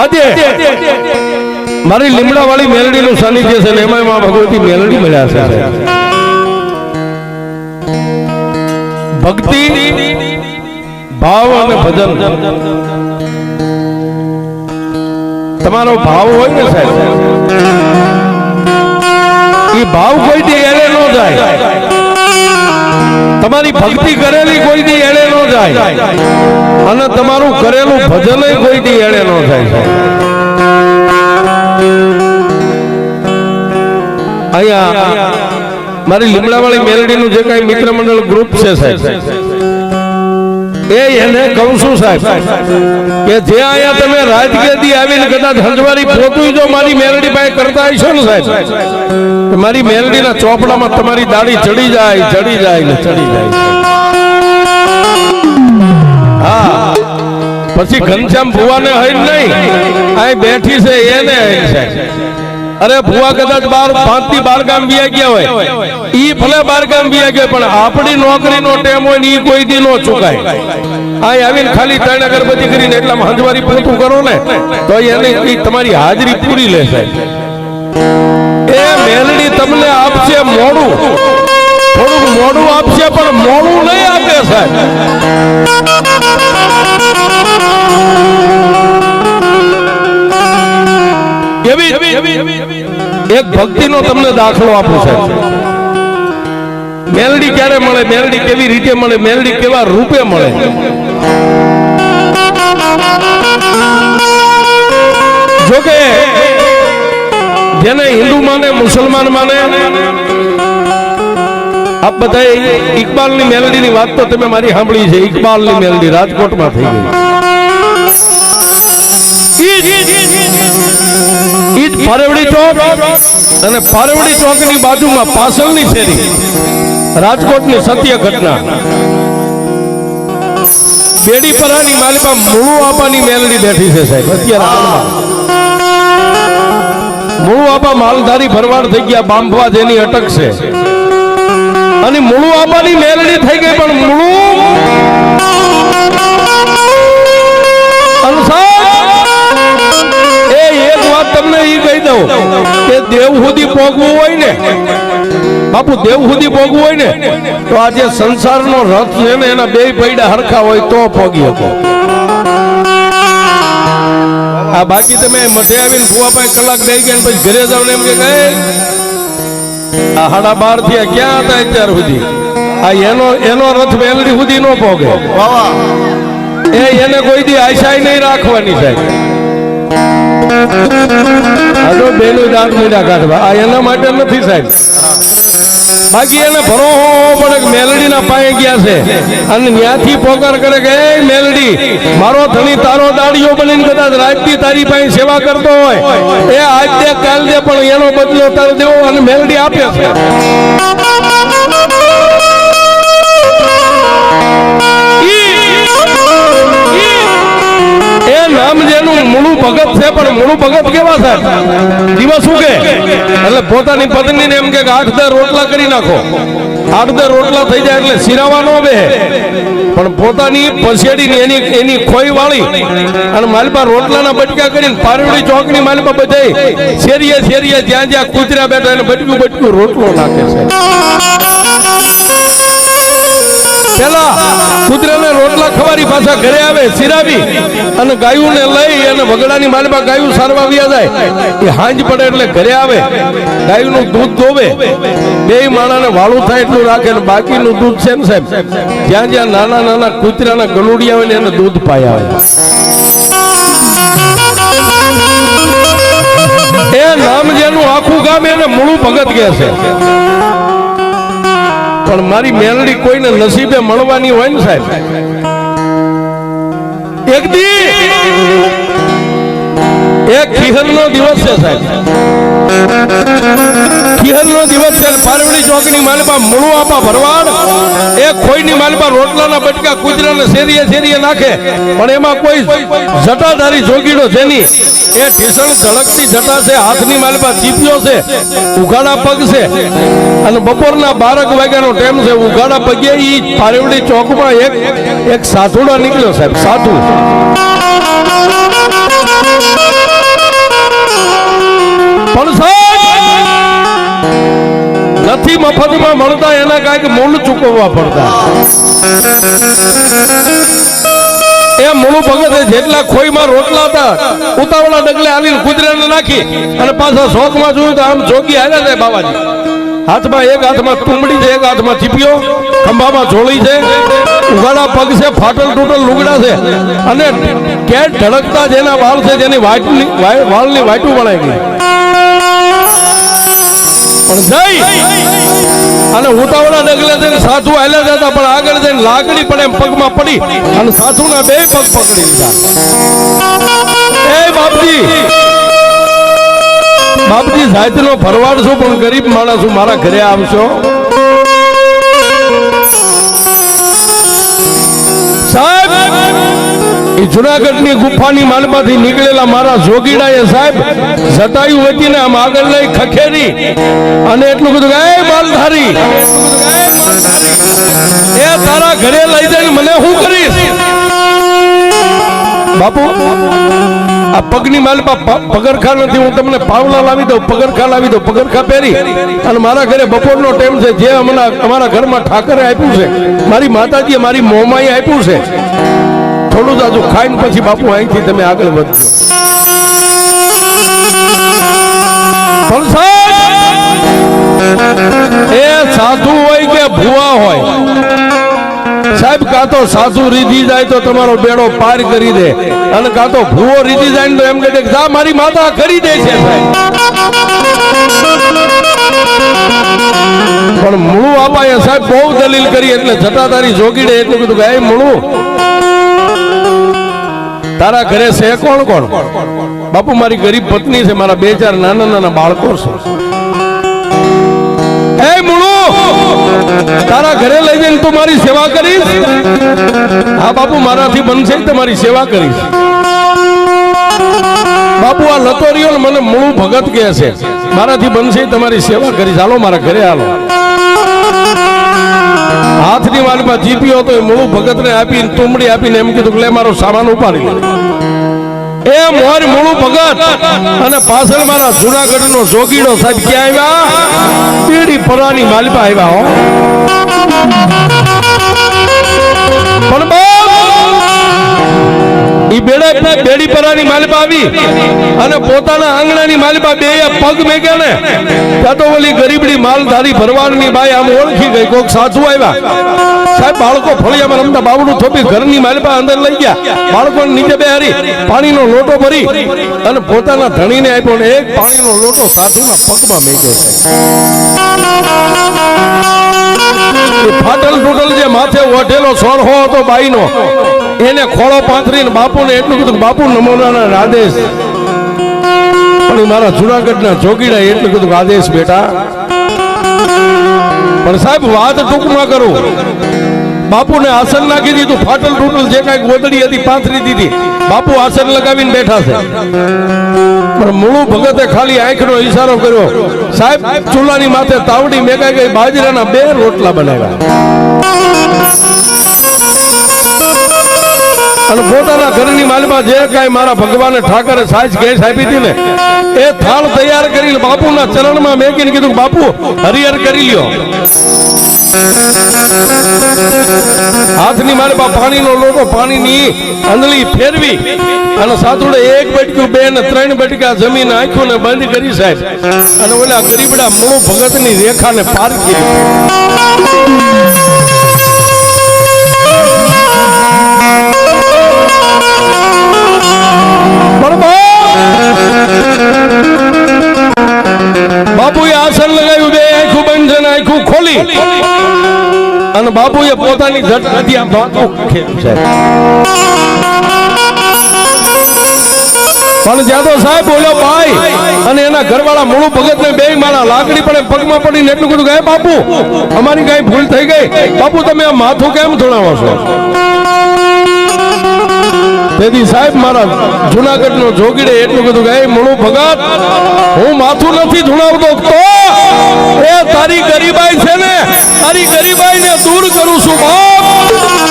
આજે મારી લીમડા વાળી મેલડી નું સાનિધ્ય છે એમાં માં ભગવતી મેલડી મળ્યા છે. ભક્તિ ભાવ અને ભજન. તમારો ભાવ હોય ને સાહેબ? એ ભાવ કોઈ એને ન જાય. તમારી ભક્તિ કરેલી કોઈ દી એળે ન જાય. અને તમારું કરેલું ભજન કોઈ દી એળે ન જાય. અહીંયા મારી લીમડાવાળી મેલડીનું જે કાંઈ મિત્ર મંડળ ગ્રુપ છે સાહેબ એ એને કહું છું સાહેબ, કે જે અહીંયા તમે રાજકીયથી આવીને કદાચ હંજવારી પોતું જો મારી મેરડી પાસે કરતા હશો ને સાહેબ મારી મેરડીના ચોપડામાં તમારી દાઢી ચડી જાય ચડી જાય ને ચડી જાય. હા, પછી ઘનશ્યામ ભુવાને હઈ નહીં, અહીં બેઠી છે એને હઈ સાહેબ. અરે ભુવા કદાચ બાર પાંચથી બાર ગામ વ્યા ગયા હોય. ઈ ભલે બાર ગામ વ્યા ગયા પણ આપણી નોકરીનો ટેમ હોય ને ઈ કોઈ દી નો ચુકાય. આ આવીને ખાલી ત્રણ અગરબત્તી કરીને એટલા હંજવારી પૂરતું કરો ને, તો એને તમારી હાજરી પૂરી લેશે એ મેલડી તમને આપશે મોડું. થોડુંક મોડું આપશે, પણ મોડું નહીં આપે સાહેબ. એવી એક ભક્તિનો તમને દાખલો આપું છે મેલડી ક્યારે મળે મેલડી કેવી રીતે મળે મેલડી કેવા રૂપે મળે? જોકે જેને હિન્દુ માને મુસલમાન માને આપ બધા ઇકબાલની મેલડી ની વાત તો તમે મારી સાંભળી છે ઇકબાલની મેલડી રાજકોટમાં થઈ ગઈ. ઈ જ- ઈ જ પારેવડી ચોક અને પારેવડી ચોકની બાજુમાં પાસલની શેરી. રાજકોટની સત્ય ઘટના. બેડીપરાની માલિકા મૂળું આપાની મેલડી બેઠી છે સાહેબ. અત્યારે હાલમાં. આપા માલધારી ભરવાડ થઈ ગયા બાંભવા જેની અટક છે. અને મૂળું આપાની મેલડી થઈ ગઈ, પણ મૂળું તમને ઈ કહી દઉં કે દેવ સુધી પહોંચવું હોય ને બાપુ દેવ સુધી પહોંચવું હોય ને તો આ જે સંસારનો રથ છે ને એના બે પૈડા હરખા હોય તો પહોંચી શકો. આ બાકી તમે મધે આવીને ફુવા પાસે કલાક બે ગયા ને પછી ઘરે જાવ ને એમ કે "એ, આ સાડા બારથી ક્યાં હતા અત્યાર સુધી? આ એનો એનો રથ વેલડી સુધી નો પોગે. એ એને કોઈ દી આશાય નહીં રાખવાની સાહેબ. તો બેનું દાંત મીડા કાઢવા આ એના માટે નથી સાહેબ. બાકી એને ભરો પણ મેલડીના પાયે ગયા છે. અને ન્યાથી પોકાર કરે કે, એ મેલડી, મારો ધણી તારો દાડીઓ બનીને કદાચ રાજતી તારી પાસે સેવા કરતો હોય. એ આજ દે કાલ દે પણ એનો બદલો તારે દેવો અને મેલડી આપે છે. છે ભગત કેવા સાહેબ. દિવસ શું કે એટલે પોતાની પત્નીને એમ કે આઠ દર રોટલા કરી નાખો. આઠ દર રોટલા થઈ જાય એટલે સિરાવા નો બે પણ પોતાની પછેડી એની એની ખોઈ વાળી અને માલપા રોટલાના બટકા કરીને પારડી ચોકની માલપા બધાય શેરીએ શેરીએ જ્યાં જ્યાં કૂતરા બેઠા એને બટકું બટકું રોટલો નાખે છે. પેલા કૂતરાને રોટલા ખવારી પાછા ઘરે આવે સિરાવી અને ગાયું ને લઈ અને વગડાની માલમાં ગાયું સારવા વ્યા જાય. એ હાંજ પડે એટલે ઘરે આવે. ગાયું નું દૂધ ધોવે. બે માણાને વાળું થાય એટલું રાખે ને બાકીનું દૂધ છે ને સાહેબ જ્યાં જ્યાં નાના નાના કૂતરાના ગલુડિયા હોય ને એને દૂધ પાય આવે. એ નામ જેનું આખું ગામ એને મૂળું ભગત કહે છે. પણ મારી મેલડી કોઈને નસીબે મળવાની હોય ને સાહેબ? એક દી! એક ખીહર નો દિવસ છે સાહેબ. ખીહર નો દિવસ છે પારવડી ચોકની માલપા મૂળું આપા એ ખોઈની માલપા રોટલાના બટકા કુજરાને શેરીએ શેરીએ નાખે. પણ એમાં કોઈ જટાધારી જોગીડો જેની એ ઢીસણ ઝળકતી જટા છે, હાથની માલપા ચીપિયો છે, ઉઘાડા પગ છે. અને બપોરના બારક વાગ્યાનો ટાઈમ છે, ઉઘાડા પગે એ પારેવડી ચોકમાં એક એક સાધુડા નીકળ્યો સાહેબ, સાધુ. પણ સાહેબ, નથી મફતમાં મળતા, એના કાંઈક મૂળ ચૂકવવા પડતા. જેટલા ખોઈમાં રોટલા હતા ઉતાવળા ડગલે આવીને કુતરાને નાખી અને પાછા શોખમાં જોયું તો આમ જોગી આવ્યા છે બાબાજી હાથમાં એક હાથમાં તુંબડી છે, એક હાથમાં ચીપિયો, ખંભામાં જોડી છે. ઉઘાડા પગ છે, ફાટલ તૂટલ લુગડા છે. અને કેટ ધડકતા જેના વાળ છે, જેની વાટની વાળની વાટું વળાઈ ગઈ. પણ જઈ અને ઉતાવળા ડગલે જઈને સાધુ હાલ્યા જતા, પણ આગળ જઈને લાકડી પણ એમ પગમાં પડી અને સાધુના બે પગ પકડી લીધા. એ બાપજી! બાપજી જાતનો ભરવાડ છું, પણ ગરીબ માણસ મારા ઘરે આવશો? સાહેબ, એ જુનાગઢની ગુફાની માલમાંથી નીકળેલા મારા જોગીડાએ સાહેબ જટાયુ વતીને આમ આગળ લઈ ખખેરી અને એટલું બધું એ માલધારી એ તારા ઘરે લઈ જઈને મને શું કરીશ? બાપુ આ પગની માલમાં પગરખા નથી, હું તમને પાવલા લાવી દઉં પગરખા લાવી દઉં પગરખા પહેરી. અને મારા ઘરે બપોરનો ટાઈમ છે, જે હમણાં અમારા ઘરમાં ઠાકરે આપ્યું છે. મારી માતાજીએ મારી મોમાએ આપ્યું છે. થોડું જ હજુ ખાઈને પછી બાપુ અહીંથી તમે આગળ વધજો એ સાધુ હોય કે ભુવા હોય સાહેબ, કાં તો સાસુ રીધી જાય તો તમારો બેડો પાર કરી દે. અને કાં તો ભૂવો રીધી જાય તો એમ કે મારી માતા કરી દે છે પણ મૂળું આપાએ સાહેબ બહુ દલીલ કરી એટલે જટાધારી જોગીડે એટલું કીધું કે એ મૂળું, તારા ઘરે છે કોણ કોણ? બાપુ, મારી ગરીબ પત્ની છે, મારા બે ચાર નાના નાના બાળકો છે. એ મૂળું તારા ઘરે લઈ જઈને તું મારી સેવા કરીશ? હા, બાપુ, મારાથી બનશે તમારી સેવા કરીશ. બાપુ, આ લતોરીઓ ને મને મૂળું ભગત કહે છે. મારાથી બનશે તમારી સેવા કરીશ. હાલો, મારા ઘરે હાલો. હાથની વાલમાં જીપ્યો હતો એ મૂળું ભગતને આપીને, તુંબડી આપીને એમ કીધું કે, લે, મારો સામાન ઉપાડી એ મોર મૂળું ભગત અને પાછળ મારા જુનાગઢનો જોગીડો સાહેબ ક્યાં આવ્યા? પીડી પરાની માલિપા આવ્યા હો. બેડે બેડી પરાની માલિપા આવી અને પોતાના આંગણાની માલિપા બે પગ મેગ્યા ને તો ઓલી ગરીબડી માલધારી ભરવાડની બાઈ આમ ઓળખી ગઈ, કોક સાચું આવ્યા. સાહેબ, બાળકો ફળિયામાં રમતા બાવડું થોપી ઘરની માલિપા અંદર લઈ ગયા. બાળકો નીચે બેહારી, પાણીનો લોટો ભરી અને પોતાના ધણીને આપ્યો ને એક પાણીનો લોટો સાધુના પગમાં મેગ્યો છે. ફાટલ ટૂટલ જે માથે ઓઢેલો સોળહો હતો બાઈનો. એને ખોળો પાથરીને બાપુને એટલું કીધું બાપુ નમોનાના આદેશ. પણ મારા જુનાગઢના જોગીડા એટલું કીધું આદેશ બેટા. પણ સાહેબ, વાત ટૂંકમાં કરું. બાપુને આસન નાખી દીધું, ફાટલ ટૂટલ જે કાંઈ ગોદડી હતી, પાથરી દીધી. બાપુ આસન લગાવીને બેઠા છે. પણ મૂળું ભગતે ખાલી આંખનો ઈશારો કર્યો. સાહેબ, ચૂલાની માથે તાવડી મેકાઈ ગઈ, બાજરાના બે રોટલા બનાવ્યા. અને પોતાના ઘરની માલમાં જે કાંઈ મારા ભગવાને ઠાકરે સાજ ગેસ આપી હતી ને, એ થાળ તૈયાર કરીને બાપુના ચરણમાં મેકીને કીધું બાપુ, હરિહર કરી લ્યો. હાથની મારે પાણીનો લોટો, પાણીની અંદલી ફેરવી અને સાતુડે એક બટકું, બે ને ત્રણ બટકા જમીન આંખો ને બંધ કરી સાહેબ. અને ઓલા ગરીબડા મૂળ ભગતની રેખાને પાર કરી બાપુએ આસન લગાવ્યું બે આખું બંધ છે આખું ખોલી. અને બાપુએ પોતાની ધરતી આ છે. પણ જ્યાં તો સાહેબ બોલ્યો, ભાઈ, અને એના ઘરવાળા મૂળું ભગત ને બે માળા લાકડી પડે, પગમાં પડીને એટલું બધું કે બાપુ, અમારી કઈ ભૂલ થઈ ગઈ. બાપુ, તમે આ માથું કેમ ધોણાવો છો? તેથી સાહેબ, મારા જુનાગઢ નો જોગીડે એટલું કીધું કે "હે મૂળું ભગત, હું માથું નથી ધુણાવતો. તો એ તારી ગરીબાઈ છે ને, તારી ગરીબાઈ ને દૂર કરું છું, બાપ.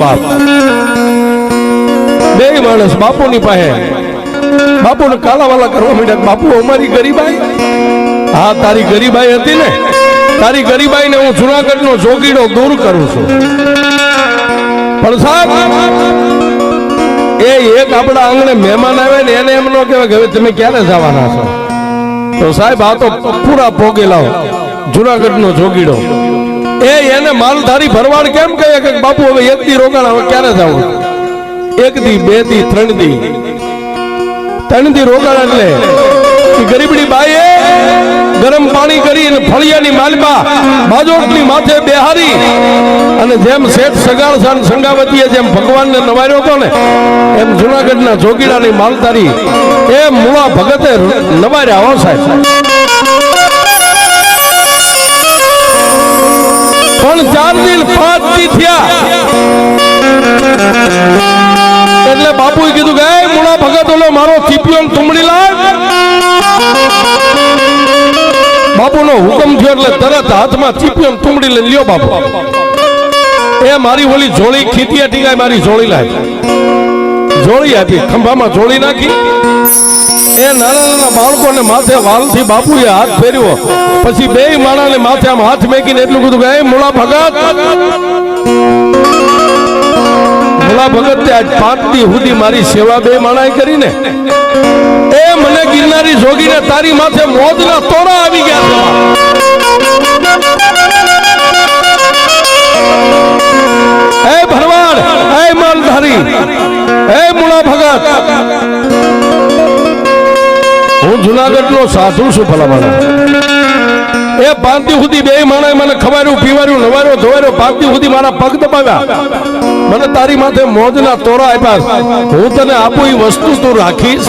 બાપ. બે માણસ બાપુની પાસે. બાપુને કાલાવાલા કરવા માંડ્યા. બાપુ, અમારી ગરીબાઈ? હા, તારી ગરીબાઈ હતી ને? તારી ગરીબાઈને હું જુનાગઢનો જોગીડો દૂર કરું છું. પણ સાહેબ, એ એક આપણા આંગણે મહેમાન આવે ને, એને એમ ન કહેવાય કે હવે તમે ક્યારે જવાના છો? તો સાહેબ, આ તો પૂરા ભોગેલા જુનાગઢનો જોગીડો. એ એને માલધારી ભરવાડ કેમ કહે કે બાપુ, હવે એક દી રોકાણ હવે ક્યારે જાવ એક દી, બે દી, ત્રણ દી. ત્રણ દી રોકાણ એટલે ગરીબડી બાઈએ ગરમ પાણી કરી અને ફળિયાની માલબા બાજોટની માથે બેહારી અને જેમ શેઠ સગાળસાન સંગાવતીએ જેમ ભગવાનને નવાર્યો હતો ને, એમ જુનાગઢના જોગીડાની માલધારી એ મૂળા ભગતે નવાર્યા હો સાહેબ. પણ ચાર પાંચથી થયા. એટલે બાપુએ કીધું કે મુળા ભગત, ઓલો મારો ચીપિયો તુમડી લાવ બાપુનો હુકમ થયો એટલે તરત હાથમાં ચીપિયો તુમડી લઈ લ્યો બાપુ. એ મારી ઓલી જોળી ખીતિયા ટીકાય મારી જોળી લાવી જોળી આપી, ખંભામાં જોળી નાખી. એ નાના નાના બાળકોને માથે વાલથી બાપુએ હાથ ફેર્યો. પછી બે માણાને માથે આમ હાથ મેકીને એટલું કીધું કે, "એ મૂળા ભગત! મુળા ભગત તે આજ પાંચ દી સુધી મારી સેવા બે માણાએ કરીને એ મને ગિરનારી જોગીને તારી માથે મોજના તોરા આવી ગયા હે ભરવાડ, એ માલધારી, એ મૂળા ભગત! હું જુનાગઢ નો સાધુ છું ભલામણા. એ પાંતી સુધી બે માણે મને ખવાર્યું, પીવાર્યું, નવાર્યું, ધોવાર્યું પાંતી સુધી મારા પગ દબાવ્યા. મને તારી માથે મોજના તોરા આપ્યા. હું તને આપું એ વસ્તુ તું રાખીશ.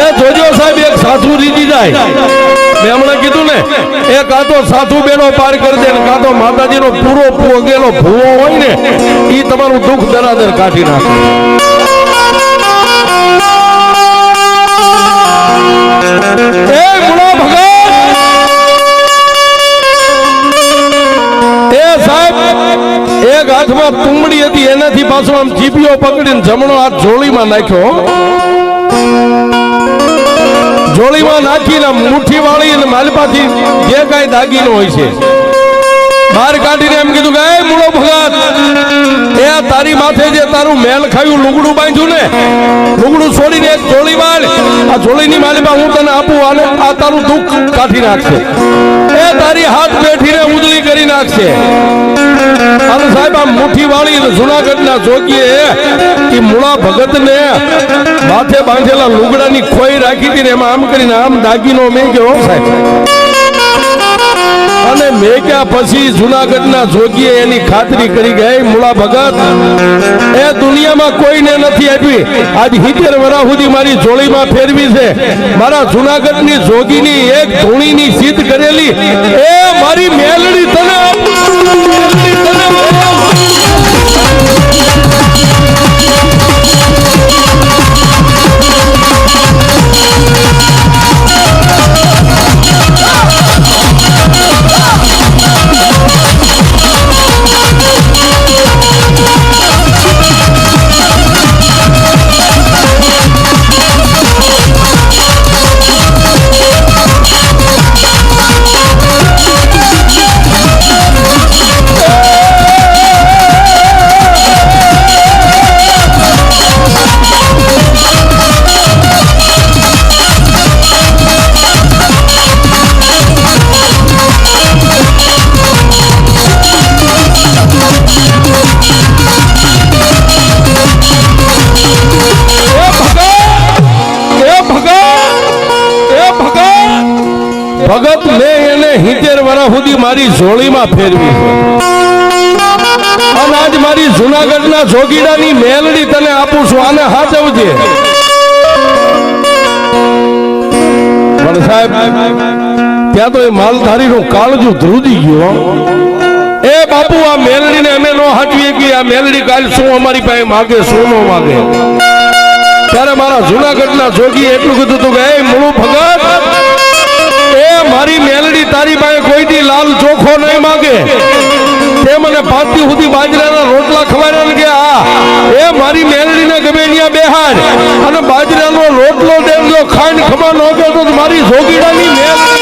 એ જોજો સાહેબ, એક સાધુ રીતી જાય. મેં હમણાં કીધું ને એ કાં તો સાધુ બેનો પાર કરી દે ને કાં તો માતાજીનો પૂરો પોગેલો ભૂવો હોય ને એ તમારું દુઃખ દરાદર કાઢી નાખે. એનાથી પાછો આમ ચીપિયો પકડીને જમણો હાથ જોડીમાં નાખ્યો જોડીમાં નાખીને મુઠ્ઠી વાળી અને માલપાથી જે કાંઈ દાગીનો હોય છે. બહાર કાઢીને એમ કીધું કે મૂળો ભગત એ તારી માથે જે તારું મેલ ખાયું, લુગડું બાંધ્યું ને, લુગડું છોડીને એક જોડી માલ આ જોડીની માલિમાં હું તને આપું અને આ તારું દુઃખ કાઢી નાખશે. એ તારી હાથ બેઠીને ઉજળી કરી નાખશે. અને સાહેબ, આ મુઠ્ઠી વાળી જુનાગઢના જોગીએ એ મૂળા ભગતને માથે બાંધેલા લુગડાની ખોઈ રાખી હતી ને એમાં આમ કરીને આમ દાગીનો મેં ગયો સાહેબ. અને મેક્યા પછી જુનાગઢના જોગીએ એની ખાતરી કરી ગઈ મૂળા ભગત, એ દુનિયામાં કોઈને નથી આપી. આજ હિતેર વરા સુધી મારી જોડીમાં ફેરવી છે. મારા જુનાગઢની જોગીની એક ધૂણીની સિદ્ધ કરેલી. એ મારી મેલડી તને મારી જોડીમાં ફેરવી છે. અને આજ મારી જુનાગઢના જોગીડાની મેલડી તને આપું છું, આને હાચવજે. પણ સાહેબ, ત્યાં તો એ માલધારીનું કાળજું ધ્રુજી ગયું એ બાપુ, આ મેલડીને અમે નો હાચવીએ કે આ મેલડી કાલ શું અમારી પાસે માગે, શું નો માગે. ત્યારે મારા જુનાગઢના જોગી એટલું કીધું હતું કે, એ, મૂળું ભગત મારી મેલડી તારી પાસે કોઈ દી લાલ ચોખો નહીં માગે? તે મને પાંચથી સુધી બાજરાના રોટલા ખવાડ્યા ને કે આ? એ મારી મેલડીને ગમે ત્યાં બેહાર અને બાજરાનો રોટલો દેજો ખાઈને ખબર ન તો મારી જોગીડાની મેલ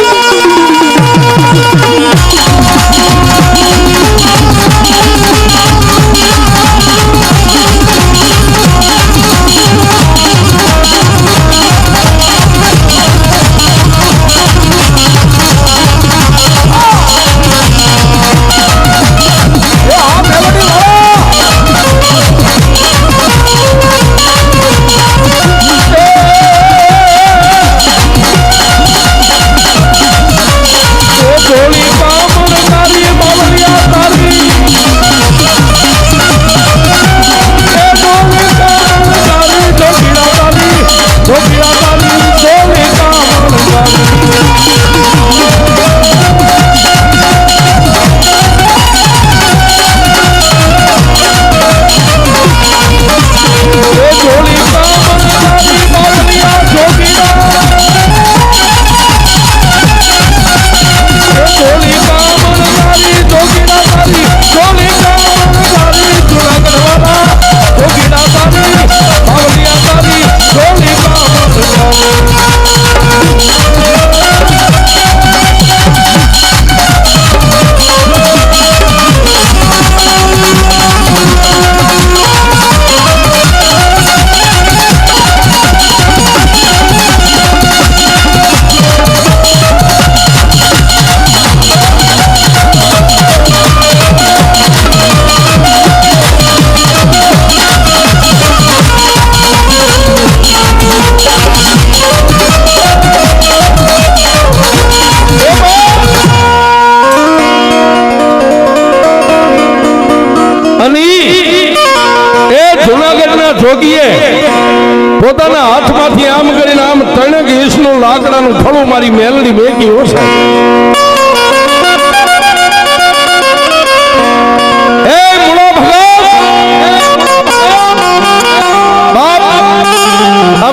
લાકડાનું થળું મારી મેલડી ભેગી ભગત!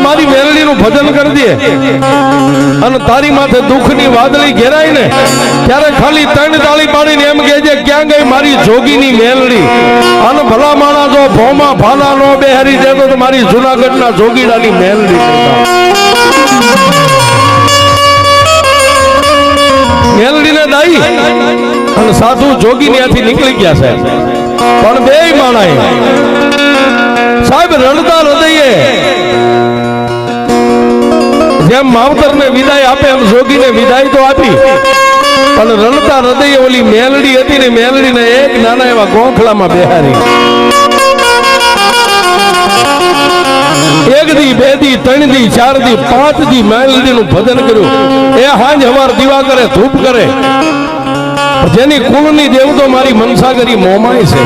મારી મેલડીનું ભજન કરી અને તારી માથે દુઃખની વાદળી ઘેરાય ને, ત્યારે ખાલી ત્રણ તાળી પાડીને એમ કહેજે, ક્યાં ગઈ મારી જોગીની મેલડી? અને ભલા માણા જો ભોમાં ભાલા નો બેહારી દેતો તો મારી જુનાગઢના જોગીડાની મેલડી મેલડીને આવી અને સાધુ જોગી ત્યાંથી નીકળી ગયા સાહેબ પણ બે માણા સાહેબ રડતા હૃદયે જેમ માવતર ને વિદાય આપે એમ જોગીને વિદાય તો આપી. પણ રડતા હૃદયે ઓલી મેલડી હતી ને મેલડી ને એક નાના એવા ગોખલામાં બેહારી. એક દી બે દી ત્રણ દી ચાર દી પાંચ દી મેલડીનું ભજન કર્યું. એ હાંજ હવાર દીવા કરે ધૂપ કરે. જેની કુળની દેવ તો મારી મનસાગરી મોમાય છે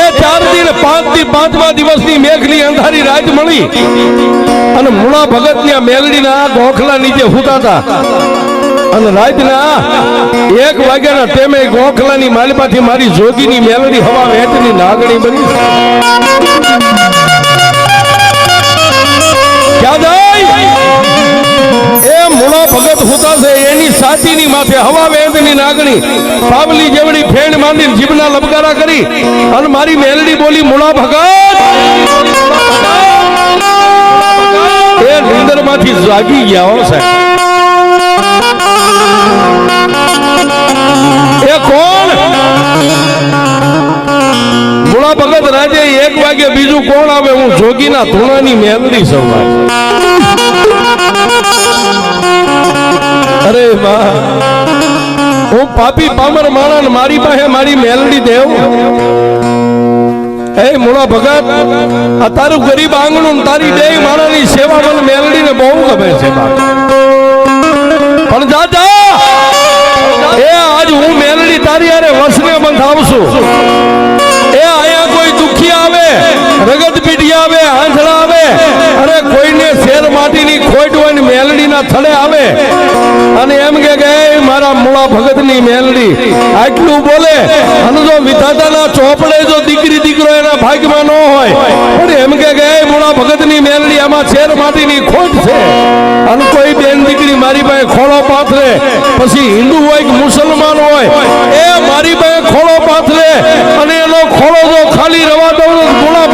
એ ચાર દી ને પાંચ દી પાંચમા દિવસની મેઘની અંધારી રાત મળી. અને મુળા ભગત ત્યાં મેલડીના ગોખલા નીચે હુતા હતા અને રાતના એક વાગ્યાના ટેમે ગોખલાની માલમાંથી મારી જોગીની મેલડી હવા વેચની નાગણી બની. ક્યાં જાય એ મુળા ભગત હુતા એની સાચીની માથે હવા વેદની નાગણી. પાવલી જેવડી ફેણ માંડીને જીભના લબકારા કરી અને મારી મેલડી બોલી, મુળા ભગત! એ જાગી ગયા હો એ કોણ? ભોળા ભગત રાજે એક વાગે બીજું કોણ આવે? હું જોગીના ધૂણાની મેલડી સવાર અરે માં હું પાપી પામર માણા ને મારી પાસે મારી મેલડી દેવ. હે મુળા ભગત આ તારું ગરીબ આંગણું તારી બે માણાની સેવા મને મેલડી ને બહુ ગમે છે પણ પણ દાદા એ આજ હું મેલડી તારી અરે વસને બંધાવશું એ આયા કોઈ દુખી આવે રગત પીટી આવે આંધળા આવે અરે કોઈને શેર માટીની ખોટ હોય મારા થડે આવે. અને એમ કે મારા મૂળા ભગતની મેલડી. આટલું બોલે, અને જો વિધાતાના ચોપડે જો દીકરી દીકરો એના ભાગ્યમાં ન હોય, પણ એમ કે કે મૂળા ભગતની મેલડી આમાં શેર માટીની ખોટ છે. અને કોઈ બેન દીકરી મારી પાસે ખોળો પાથરે, પછી હિન્દુ હોય કે મુસલમાન હોય, એ મારી પાસે ખોળો પાથરે, અને એનો ખોળો જો ખાલી રવા દઉં મૂળા